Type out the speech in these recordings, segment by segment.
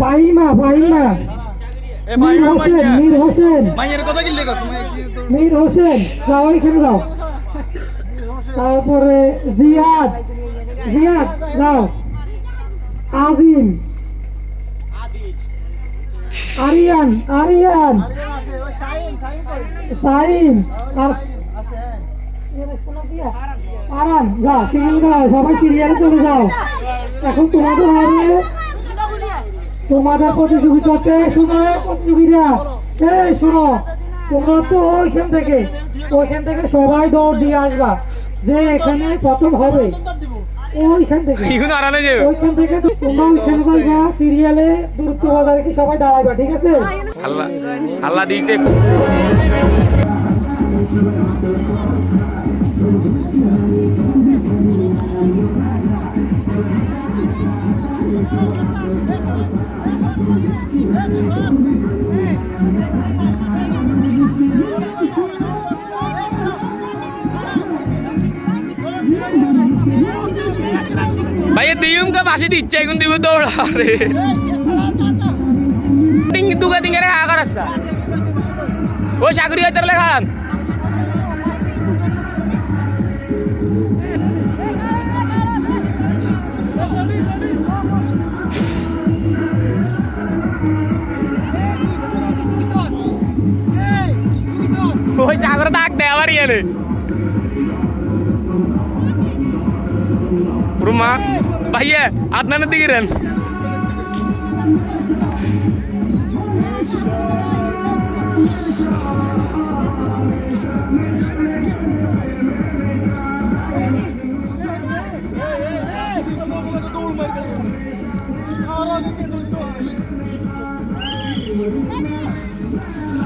ফাহিমা ফাহিমা। এ ভাই মীর ভাই হোসেন মীর হোসেন। মীর হোসেন যাও এখানে যাও। তারপরে জিয়াদ জিয়াদ যাও। আজিম। আরিয়ান আরিয়ান। সাইম আর আরাম যা সিরিয়াল যাও সবাই সিরিয়ালে চলে যাও। এখন তোমাদের হবে তোমাদের প্রতিযোগিতাতে শুনো প্রতিযোগীরা এই শুনো তোমরা তো ওইখান থেকে ওইখান থেকে সবাই দৌড় দিয়ে আসবা। যে এখানে প্রথম হবে ওইখান থেকে। ওইখান থেকে তোমরা ওইখানে যাইবা সিরিয়ালে দূরত্ব বজায় রেখে সবাই দাঁড়াইবা ঠিক আছে? আল্লাহ আল্লাহ দিয়েছে। ভাইয়া দিউম কা বাসি দিচ্ছে এখন দিব দৌড়া রে টিং দুগা টিঙ্গারে আগার আসা ও সাগরি হইতে লেখান rien là. Bahaya, adnan nanti kirim.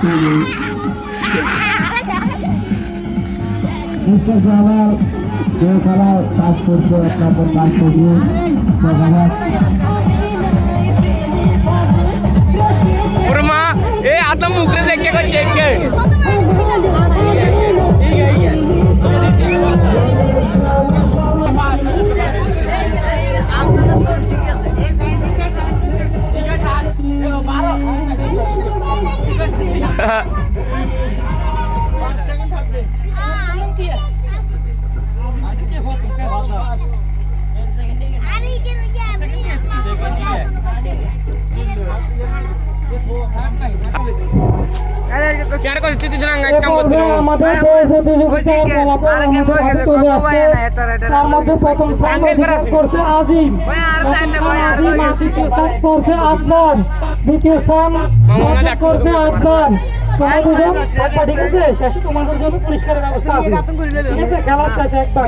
Mm -hmm. আপনার দিকে রেন মুখ্য খেলার যে খেলা কাজ করছে আপনাদের কাজ করবে রুমা এ আপনার মুখরে দেখে করছে একে কেন করছিস তার মধ্যে প্রথম করছে আজিম। স্থান করছে আদনান। দ্বিতীয় স্থান করছে আদনান। ঠিক আছে। শেষে তোমাদের জন্য পুরস্কারের ব্যবস্থা আছে। খেলার শেষে একবার